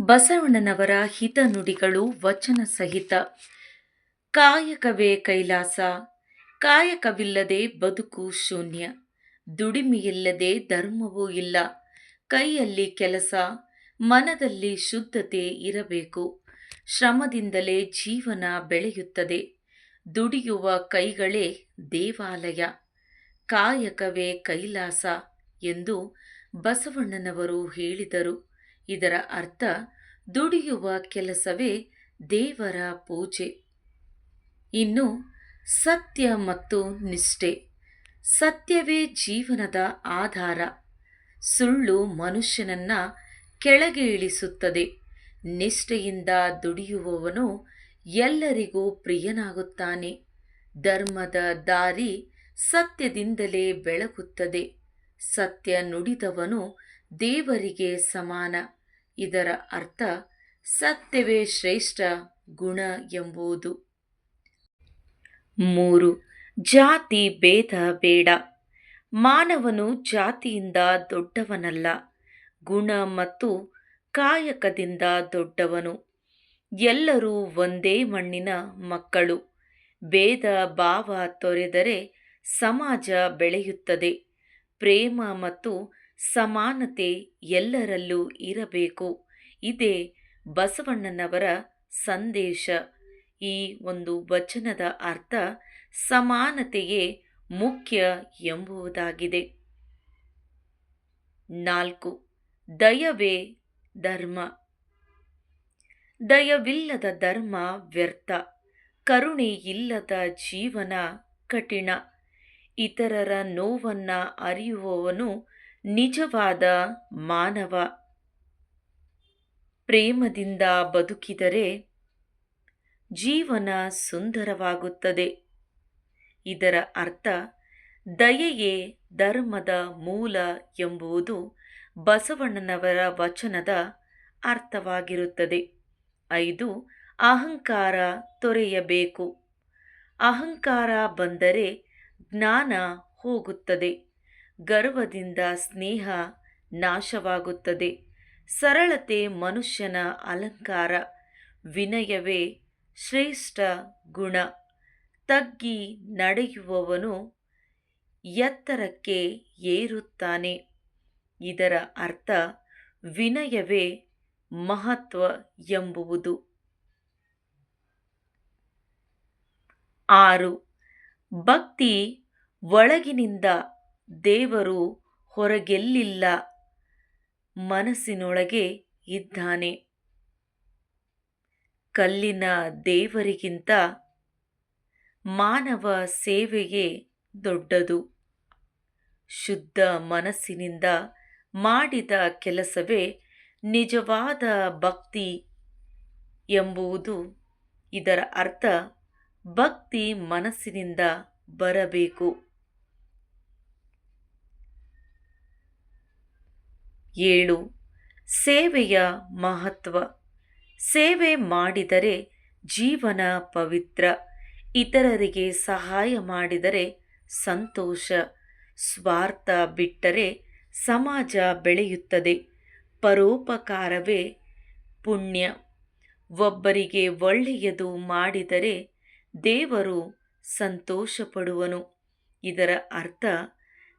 ಬಸವಣ್ಣನವರ ಹಿತನುಡಿಗಳು ವಚನ ಸಹಿತ. ಕಾಯಕವೇ ಕೈಲಾಸ, ಕಾಯಕವಿಲ್ಲದೆ ಬದುಕು ಶೂನ್ಯ. ದುಡಿಮೆಯಿಲ್ಲದೆ ಧರ್ಮವೂ ಇಲ್ಲ. ಕೈಯಲ್ಲಿ ಕೆಲಸ, ಮನದಲ್ಲಿ ಶುದ್ಧತೆ ಇರಬೇಕು. ಶ್ರಮದಿಂದಲೇ ಜೀವನ ಬೆಳೆಯುತ್ತದೆ. ದುಡಿಯುವ ಕೈಗಳೇ ದೇವಾಲಯ. ಕಾಯಕವೇ ಕೈಲಾಸ ಎಂದು ಬಸವಣ್ಣನವರು ಹೇಳಿದರು. ಇದರ ಅರ್ಥ ದುಡಿಯುವ ಕೆಲಸವೇ ದೇವರ ಪೂಜೆ. ಇನ್ನು ಸತ್ಯ ಮತ್ತು ನಿಷ್ಠೆ. ಸತ್ಯವೇ ಜೀವನದ ಆಧಾರ. ಸುಳ್ಳು ಮನುಷ್ಯನನ್ನ ಕೆಳಗೆ ಇಳಿಸುತ್ತದೆ. ನಿಷ್ಠೆಯಿಂದ ದುಡಿಯುವವನು ಎಲ್ಲರಿಗೂ ಪ್ರಿಯನಾಗುತ್ತಾನೆ. ಧರ್ಮದ ದಾರಿ ಸತ್ಯದಿಂದಲೇ ಬೆಳಗುತ್ತದೆ. ಸತ್ಯ ನುಡಿದವನು ದೇವರಿಗೆ ಸಮಾನ. ಇದರ ಅರ್ಥ ಸತ್ಯವೇ ಶ್ರೇಷ್ಠ ಗುಣ ಎಂಬುದು. ಮೂರು, ಜಾತಿ ಭೇದ ಬೇಡ. ಮಾನವನು ಜಾತಿಯಿಂದ ದೊಡ್ಡವನಲ್ಲ, ಗುಣ ಮತ್ತು ಕಾಯಕದಿಂದ ದೊಡ್ಡವನು. ಎಲ್ಲರೂ ಒಂದೇ ಮಣ್ಣಿನ ಮಕ್ಕಳು. ಭೇದ ಭಾವ ತೊರೆದರೆ ಸಮಾಜ ಬೆಳೆಯುತ್ತದೆ. ಪ್ರೇಮ ಮತ್ತು ಸಮಾನತೆ ಎಲ್ಲರಲ್ಲೂ ಇರಬೇಕು. ಇದೇ ಬಸವಣ್ಣನವರ ಸಂದೇಶ. ಈ ಒಂದು ವಚನದ ಅರ್ಥ ಸಮಾನತೆಯೇ ಮುಖ್ಯ ಎಂಬುದಾಗಿದೆ. ನಾಲ್ಕು, ದಯವೇ ಧರ್ಮ. ದಯವಿಲ್ಲದ ಧರ್ಮ ವ್ಯರ್ಥ ಕರುಣೆ ಇಲ್ಲದ ಜೀವನ ಕಠಿಣ. ಇತರರ ನೋವನ್ನ ಅರಿಯುವವನು ನಿಜವಾದ ಮಾನವ ಪ್ರೇಮದಿಂದ ಬದುಕಿದರೆ ಜೀವನ ಸುಂದರವಾಗುತ್ತದೆ. ಇದರ ಅರ್ಥ ದಯೆಯೇ ಧರ್ಮದ ಮೂಲ ಎಂಬುದು ಬಸವಣ್ಣನವರ ವಚನದ ಅರ್ಥವಾಗಿರುತ್ತದೆ. ಐದು, ಅಹಂಕಾರ ತೊರೆಯಬೇಕು. ಅಹಂಕಾರ ಬಂದರೆ ಜ್ಞಾನ ಹೋಗುತ್ತದೆ. ಗರ್ವದಿಂದ ಸ್ನೇಹ ನಾಶವಾಗುತ್ತದೆ. ಸರಳತೆ ಮನುಷ್ಯನ ಅಲಂಕಾರ. ವಿನಯವೇ ಶ್ರೇಷ್ಠ ಗುಣ. ತಗ್ಗಿ ನಡೆಯುವವನು ಎತ್ತರಕ್ಕೆ ಏರುತ್ತಾನೆ. ಇದರ ಅರ್ಥ ವಿನಯವೇ ಮಹತ್ವ ಎಂಬುವುದು. ಆರು. ಭಕ್ತಿ ಒಳಗಿನಿಂದ ದೇವರು ಹೊರಗೆಲ್ಲಿಲ್ಲ, ಮನಸ್ಸಿನೊಳಗೆ ಇದ್ದಾನೆ. ಕಲ್ಲಿನ ದೇವರಿಗಿಂತ ಮಾನವ ಸೇವೆಯೇ ದೊಡ್ಡದು. ಶುದ್ಧ ಮನಸ್ಸಿನಿಂದ ಮಾಡಿದ ಕೆಲಸವೇ ನಿಜವಾದ ಭಕ್ತಿ ಎಂಬುವುದು ಇದರ ಅರ್ಥ. ಭಕ್ತಿ ಮನಸ್ಸಿನಿಂದ ಬರಬೇಕು. ಏಳು. ಸೇವೆಯ ಮಹತ್ವ. ಸೇವೆ ಮಾಡಿದರೆ ಜೀವನ ಪವಿತ್ರ. ಇತರರಿಗೆ ಸಹಾಯ ಮಾಡಿದರೆ ಸಂತೋಷ. ಸ್ವಾರ್ಥ ಬಿಟ್ಟರೆ ಸಮಾಜ ಬೆಳೆಯುತ್ತದೆ. ಪರೋಪಕಾರವೇ ಪುಣ್ಯ. ಒಬ್ಬರಿಗೆ ಒಳ್ಳೆಯದು ಮಾಡಿದರೆ ದೇವರು ಸಂತೋಷಪಡುವನು. ಇದರ ಅರ್ಥ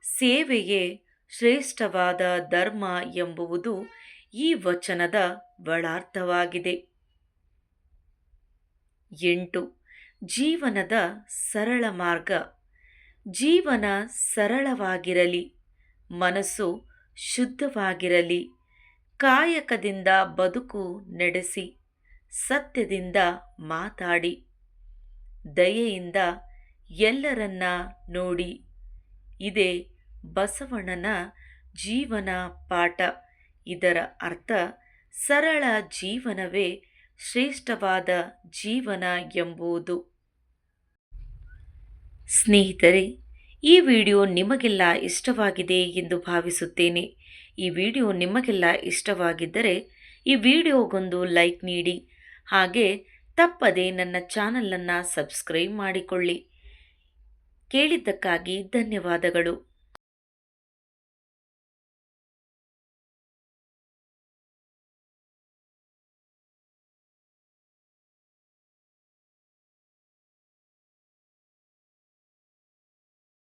ಸೇವೆಯೇ ಶ್ರೇಷ್ಠವಾದ ಧರ್ಮ ಎಂಬುವುದು ಈ ವಚನದ ಒಳಾರ್ಥವಾಗಿದೆ. ಎಂಟು. ಜೀವನದ ಸರಳ ಮಾರ್ಗ. ಜೀವನ ಸರಳವಾಗಿರಲಿ. ಮನಸ್ಸು ಶುದ್ಧವಾಗಿರಲಿ. ಕಾಯಕದಿಂದ ಬದುಕು ನಡೆಸಿ. ಸತ್ಯದಿಂದ ಮಾತಾಡಿ. ದಯೆಯಿಂದ ಎಲ್ಲರನ್ನ ನೋಡಿ. ಇದೇ ಬಸವಣ್ಣನ ಜೀವನ ಪಾಠ. ಇದರ ಅರ್ಥ, ಸರಳ ಜೀವನವೇ ಶ್ರೇಷ್ಠವಾದ ಜೀವನ ಎಂಬುದು. ಸ್ನೇಹಿತರೆ, ಈ ವಿಡಿಯೋ ನಿಮಗೆಲ್ಲ ಇಷ್ಟವಾಗಿದೆ ಎಂದು ಭಾವಿಸುತ್ತೇನೆ. ಈ ವಿಡಿಯೋ ನಿಮಗೆಲ್ಲ ಇಷ್ಟವಾಗಿದ್ದರೆ, ಈ ವಿಡಿಯೋಗೊಂದು ಲೈಕ್ ನೀಡಿ. ಹಾಗೆ, ತಪ್ಪದೆ ನನ್ನ ಚಾನಲನ್ನು ಸಬ್ಸ್ಕ್ರೈಬ್ ಮಾಡಿಕೊಳ್ಳಿ. ಕೇಳಿದ್ದಕ್ಕಾಗಿ ಧನ್ಯವಾದಗಳು.